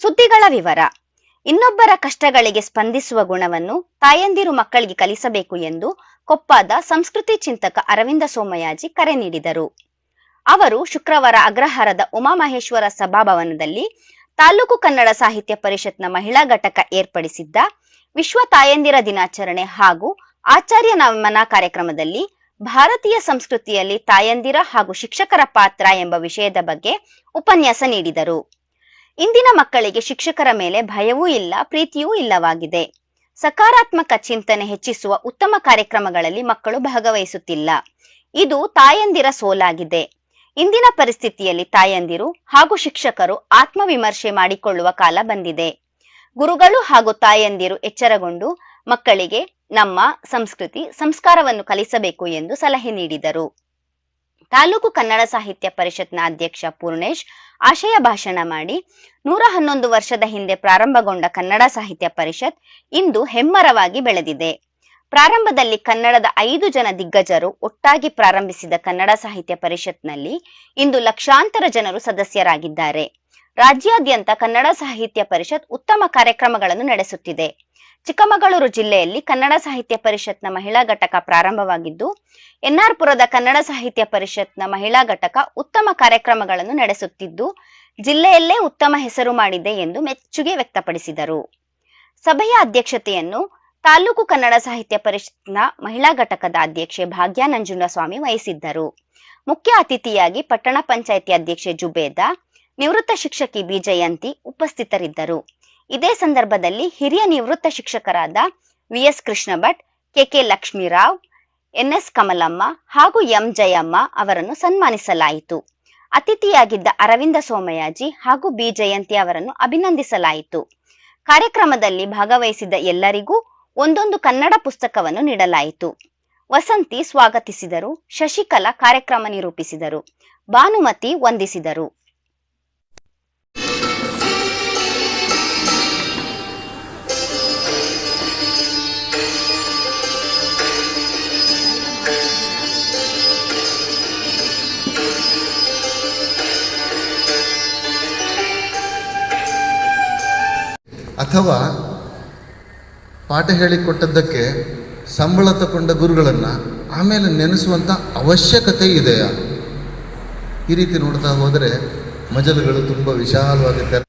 ಸುದ್ದಿಗಳ ವಿವರ. ಇನ್ನೊಬ್ಬರ ಕಷ್ಟಗಳಿಗೆ ಸ್ಪಂದಿಸುವ ಗುಣವನ್ನು ತಾಯಂದಿರು ಮಕ್ಕಳಿಗೆ ಕಲಿಸಬೇಕು ಎಂದು ಕೊಪ್ಪದ ಸಂಸ್ಕೃತಿ ಚಿಂತಕ ಅರವಿಂದ ಸೋಮಯಾಜಿ ಕರೆ ನೀಡಿದರು. ಅವರು ಶುಕ್ರವಾರ ಅಗ್ರಹಾರದ ಉಮಾಮಹೇಶ್ವರ ಸಭಾಭವನದಲ್ಲಿ ತಾಲೂಕು ಕನ್ನಡ ಸಾಹಿತ್ಯ ಪರಿಷತ್ನ ಮಹಿಳಾ ಘಟಕ ಏರ್ಪಡಿಸಿದ್ದ ವಿಶ್ವ ತಾಯಂದಿರ ದಿನಾಚರಣೆ ಹಾಗೂ ಆಚಾರ್ಯ ನಮನ ಕಾರ್ಯಕ್ರಮದಲ್ಲಿ ಭಾರತೀಯ ಸಂಸ್ಕೃತಿಯಲ್ಲಿ ತಾಯಂದಿರ ಹಾಗೂ ಶಿಕ್ಷಕರ ಪಾತ್ರ ಎಂಬ ವಿಷಯದ ಬಗ್ಗೆ ಉಪನ್ಯಾಸ ನೀಡಿದರು. ಇಂದಿನ ಮಕ್ಕಳಿಗೆ ಶಿಕ್ಷಕರ ಮೇಲೆ ಭಯವೂ ಇಲ್ಲ, ಪ್ರೀತಿಯೂ ಇಲ್ಲವಾಗಿದೆ. ಸಕಾರಾತ್ಮಕ ಚಿಂತನೆ ಹೆಚ್ಚಿಸುವ ಉತ್ತಮ ಕಾರ್ಯಕ್ರಮಗಳಲ್ಲಿ ಮಕ್ಕಳು ಭಾಗವಹಿಸುತ್ತಿಲ್ಲ. ಇದು ತಾಯಂದಿರ ಸೋಲಾಗಿದೆ. ಇಂದಿನ ಪರಿಸ್ಥಿತಿಯಲ್ಲಿ ತಾಯಂದಿರು ಹಾಗೂ ಶಿಕ್ಷಕರು ಆತ್ಮವಿಮರ್ಶೆ ಮಾಡಿಕೊಳ್ಳುವ ಕಾಲ ಬಂದಿದೆ. ಗುರುಗಳು ಹಾಗೂ ತಾಯಂದಿರು ಎಚ್ಚರಗೊಂಡು ಮಕ್ಕಳಿಗೆ ನಮ್ಮ ಸಂಸ್ಕೃತಿ, ಸಂಸ್ಕಾರವನ್ನು ಕಲಿಸಬೇಕು ಎಂದು ಸಲಹೆ ನೀಡಿದರು. ತಾಲೂಕು ಕನ್ನಡ ಸಾಹಿತ್ಯ ಪರಿಷತ್ನ ಅಧ್ಯಕ್ಷ ಪೂರ್ಣೇಶ್ ಆಶಯ ಭಾಷಣ ಮಾಡಿ ನೂರ ಹನ್ನೊಂದು ವರ್ಷದ ಹಿಂದೆ ಪ್ರಾರಂಭಗೊಂಡ ಕನ್ನಡ ಸಾಹಿತ್ಯ ಪರಿಷತ್ ಇಂದು ಹೆಮ್ಮರವಾಗಿ ಬೆಳೆದಿದೆ. ಪ್ರಾರಂಭದಲ್ಲಿ ಕನ್ನಡದ ಐದು ಜನ ದಿಗ್ಗಜರು ಒಟ್ಟಾಗಿ ಪ್ರಾರಂಭಿಸಿದ ಕನ್ನಡ ಸಾಹಿತ್ಯ ಪರಿಷತ್ನಲ್ಲಿ ಇಂದು ಲಕ್ಷಾಂತರ ಜನರು ಸದಸ್ಯರಾಗಿದ್ದಾರೆ. ರಾಜ್ಯಾದ್ಯಂತ ಕನ್ನಡ ಸಾಹಿತ್ಯ ಪರಿಷತ್ ಉತ್ತಮ ಕಾರ್ಯಕ್ರಮಗಳನ್ನು ನಡೆಸುತ್ತಿದೆ. ಚಿಕ್ಕಮಗಳೂರು ಜಿಲ್ಲೆಯಲ್ಲಿ ಕನ್ನಡ ಸಾಹಿತ್ಯ ಪರಿಷತ್ನ ಮಹಿಳಾ ಘಟಕ ಪ್ರಾರಂಭವಾಗಿದ್ದು, ಎನ್ಆರ್ಪುರದ ಕನ್ನಡ ಸಾಹಿತ್ಯ ಪರಿಷತ್ನ ಮಹಿಳಾ ಘಟಕ ಉತ್ತಮ ಕಾರ್ಯಕ್ರಮಗಳನ್ನು ನಡೆಸುತ್ತಿದ್ದು, ಜಿಲ್ಲೆಯಲ್ಲೇ ಉತ್ತಮ ಹೆಸರು ಮಾಡಿದೆ ಎಂದು ಮೆಚ್ಚುಗೆ ವ್ಯಕ್ತಪಡಿಸಿದರು. ಸಭೆಯ ಅಧ್ಯಕ್ಷತೆಯನ್ನು ತಾಲೂಕು ಕನ್ನಡ ಸಾಹಿತ್ಯ ಪರಿಷತ್ನ ಮಹಿಳಾ ಘಟಕದ ಅಧ್ಯಕ್ಷೆ ಭಾಗ್ಯ ನಂಜುಂಡಸ್ವಾಮಿ ವಹಿಸಿದ್ದರು. ಮುಖ್ಯ ಅತಿಥಿಯಾಗಿ ಪಟ್ಟಣ ಪಂಚಾಯಿತಿ ಅಧ್ಯಕ್ಷೆ ಜುಬೇದಾ ನಿವೃತ್ತ ಶಿಕ್ಷಕಿ ಬಿಜಯಂತಿ ಉಪಸ್ಥಿತರಿದ್ದರು. ಇದೇ ಸಂದರ್ಭದಲ್ಲಿ ಹಿರಿಯ ನಿವೃತ್ತ ಶಿಕ್ಷಕರಾದ VS Krishna Bhat KK Lakshmirao, NS Kamalamma ಹಾಗೂ ಎಂ ಜಯಮ್ಮ ಅವರನ್ನು ಸನ್ಮಾನಿಸಲಾಯಿತು. ಅತಿಥಿಯಾಗಿದ್ದ ಅರವಿಂದ ಸೋಮಯಾಜಿ ಹಾಗೂ ಬಿ ಜಯಂತಿ ಅವರನ್ನು ಅಭಿನಂದಿಸಲಾಯಿತು. ಕಾರ್ಯಕ್ರಮದಲ್ಲಿ ಭಾಗವಹಿಸಿದ ಎಲ್ಲರಿಗೂ ಒಂದೊಂದು ಕನ್ನಡ ಪುಸ್ತಕವನ್ನು ನೀಡಲಾಯಿತು. ವಸಂತಿ ಸ್ವಾಗತಿಸಿದರು, ಶಶಿಕಲಾ ಕಾರ್ಯಕ್ರಮ ನಿರೂಪಿಸಿದರು, ಭಾನುಮತಿ ವಂದಿಸಿದರು. ಅಥವಾ ಪಾಠ ಹೇಳಿಕೊಟ್ಟದ್ದಕ್ಕೆ ಸಂಬಳ ತಗೊಂಡ ಗುರುಗಳನ್ನು ಆಮೇಲೆ ನೆನೆಸುವಂಥ ಅವಶ್ಯಕತೆ ಇದೆಯಾ? ಈ ರೀತಿ ನೋಡ್ತಾ ಹೋದರೆ ಮಜಲುಗಳು ತುಂಬ ವಿಶಾಲವಾಗಿ ತೆರೆ